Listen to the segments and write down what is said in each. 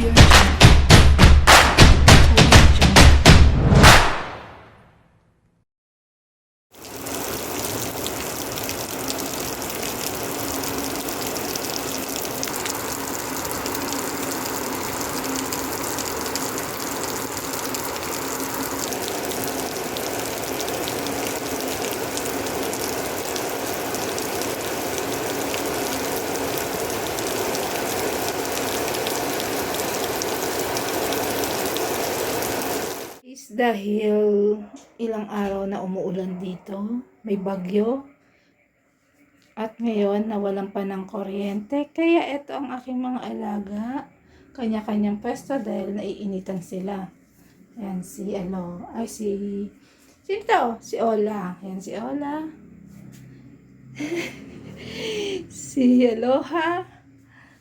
Audio dahil ilang araw na umuulan dito, may bagyo, at ngayon nawalan pa ng kuryente. Kaya ito ang aking mga alaga, kanya-kanyang pwesto dahil naiinitan sila. Ayan si ano, ay si, sino? Si Ola. Ayan si Ola. si Aloha.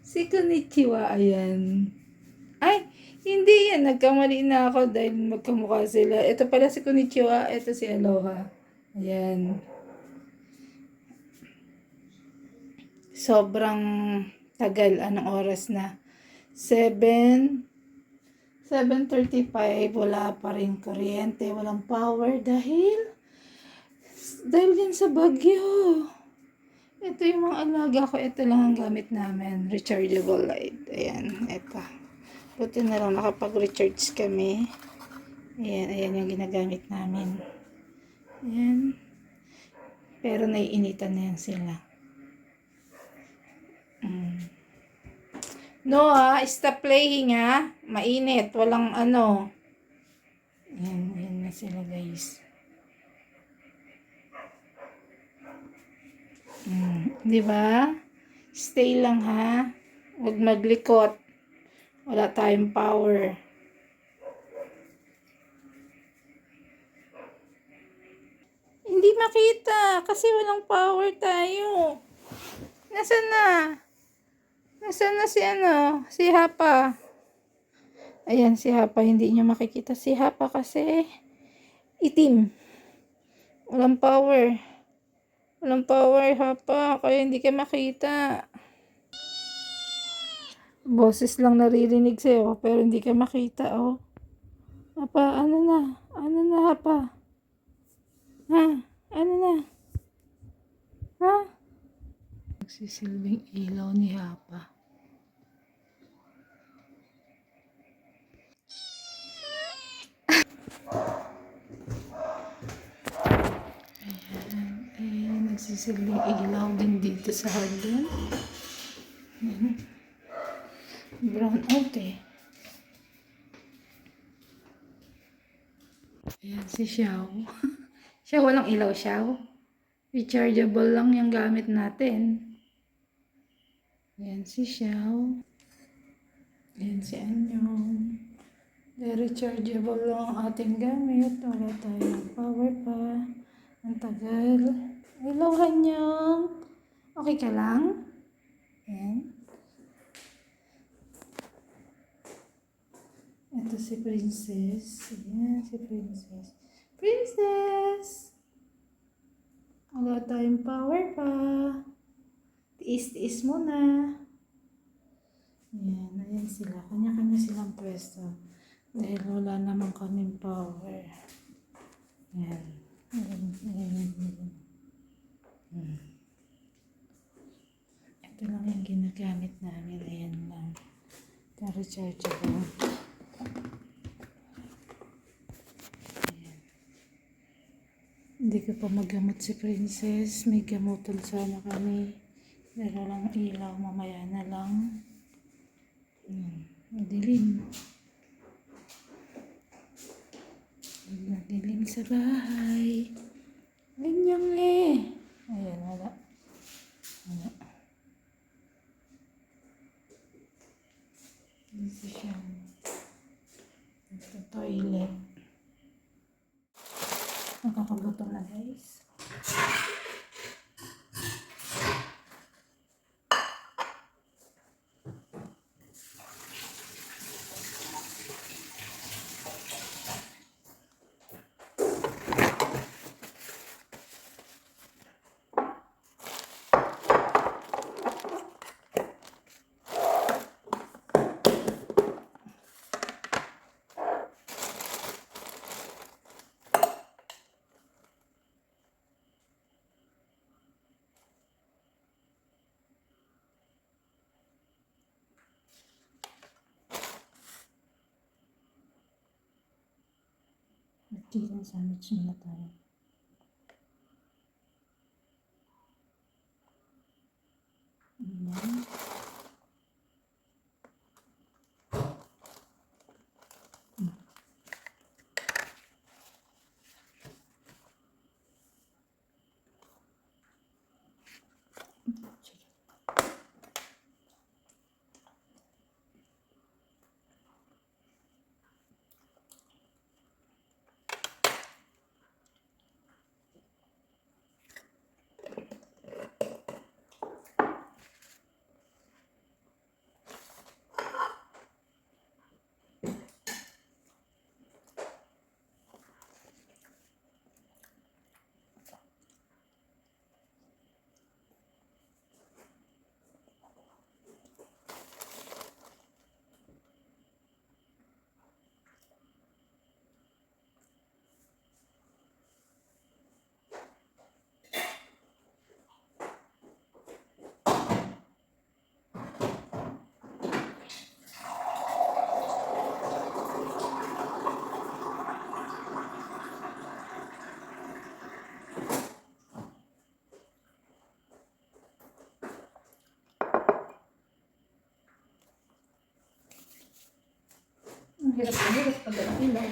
Si Konnichiwa, ayan. Ay, hindi yan. Nagkamali na ako dahil magkamukha sila. Ito pala si Konnichiwa. Ito si Aloha. Ayan. Sobrang tagal. Anong oras na? 7 7.35. Wala pa rin kuryente. Walang power dahil dahil din sa bagyo. Ito yung mga alaga ko. Ito lang ang gamit namin. Rechargeable light. Ayan. Ito. Buti na lang nakapag-recharge kami. Ayan, ayan yung ginagamit namin. Ayan. Pero naiinitan na yan sila. Mm. Noah, stop playing ha. Mainit. Walang ano. Ayan, ayan na sila guys. Mm, di ba? Stay lang ha. Huwag maglikot. Wala tayong power. Hindi makita kasi walang power tayo. Nasaan na? Nasaan na si ano? Si Hapa. Ayan si Hapa. Hindi niyo makikita si Hapa kasi itim. Walang power. Walang power Hapa. Kaya hindi ka makita. Boses lang naririnig sa'yo, pero hindi ka makita, oh. Apa, ano na? Ano na, apa? Ha? Ano na? Ha? Nagsisilbing ilaw ni Hapa. Ayan, ayan, nagsisilbing ilaw din dito sa hagdan. Ayan. Brown out eh. Ayan si Xiao. Siya walang ilaw Xiao. Rechargeable lang yung gamit natin. Ayan si Xiao. Ayan si Anyong. Rechargeable lang ang ating gamit. Wala tayong power pa. Ang tagal. Hello, Hanyong. Okay ka lang? Ayan. Ito si Princess. Ayan, si Princess. Princess! Wala tayong power pa. Tiis-tiis mo na. Ayan, ayan sila. Kanya-kanya silang pwesto. Dahil wala naman kaming power. Ayan. Ayan, ayan, ayan. Hmm. Ito lang yung ginagamit namin. Ayan lang. Ito rechargeable. Hindi ko pa magamot si Princess. May gamutan sana kami. Pero lang ilaw, mamaya na lang. Hmm, madilim. Madilim sa bahay. Ganyan eh. Ayan, wala. Wala. Siya. Ito toilet. Nakakagutom na guys. జీవన సామర్థ్యమవుతారు Mm-hmm. Tayo. Ayan. Ang hirap na hirap pag ang ilaw.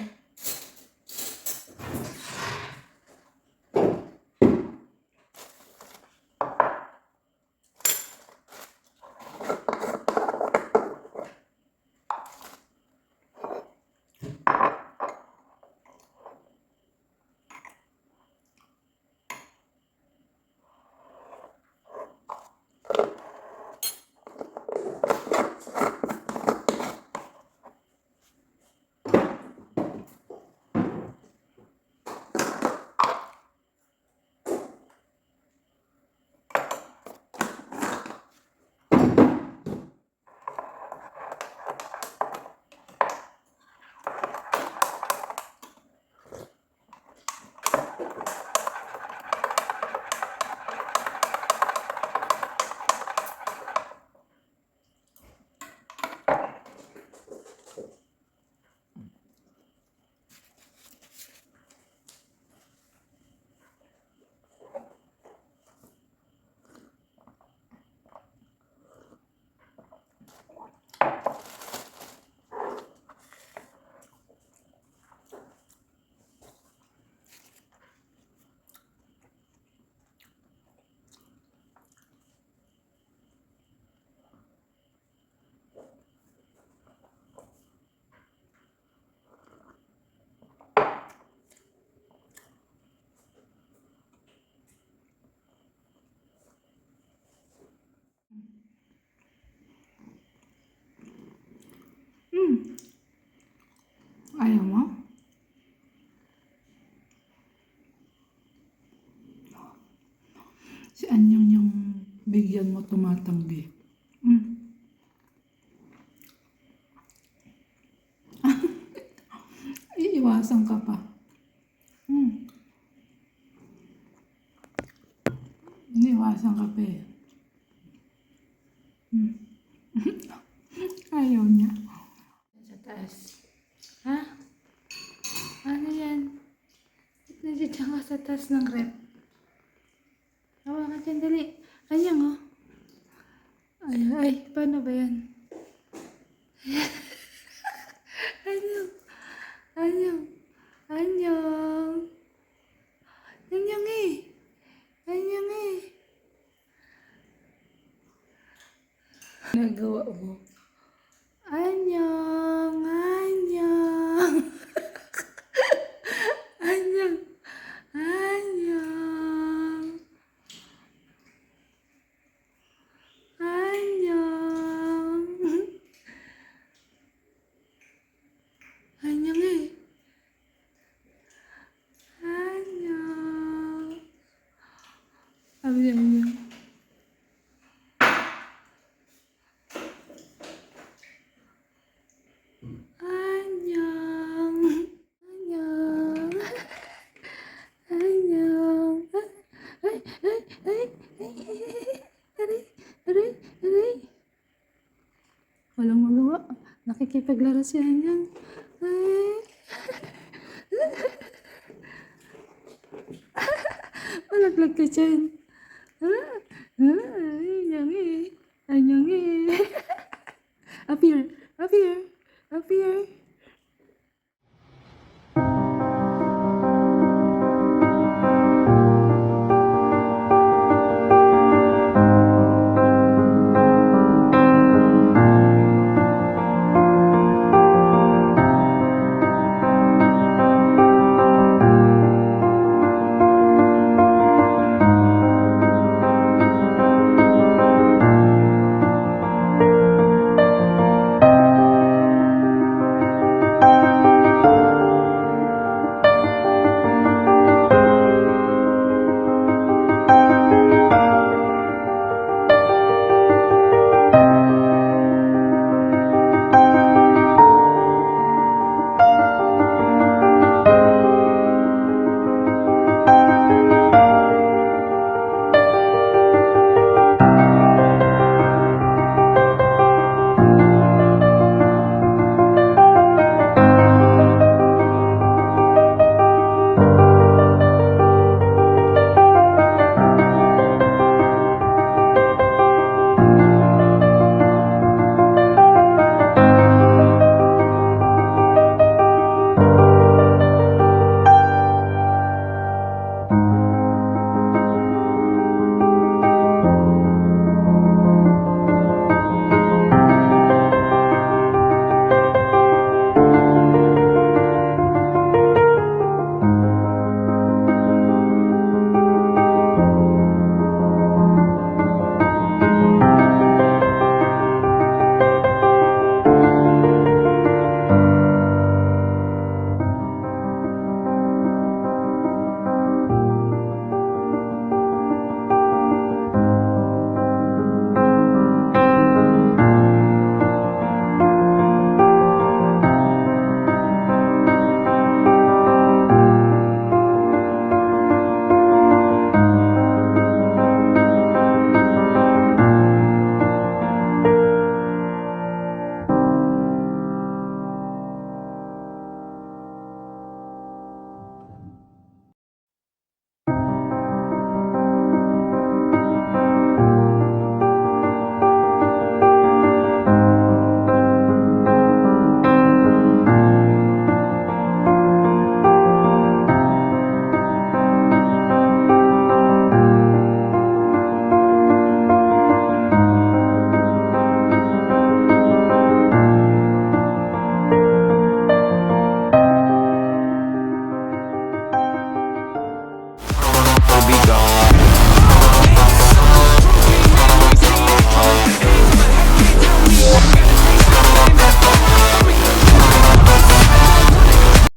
Hmm. Ayaw mo? Si Anyong yung bigyan mo tumatanggi. Hmm. Iiwasan ka pa. Hmm. Iniwasan ka pa eh. Hmm. Ayaw niya. Sa taas. Ha? Ano yan? Nandiyan ka sa taas ng rep? Hawa ka dyan, dali. Ayan, oh. Ay, ay, paano ba yan? Anyong. Anyong. paglarasyan yan. Malaglag ka dyan.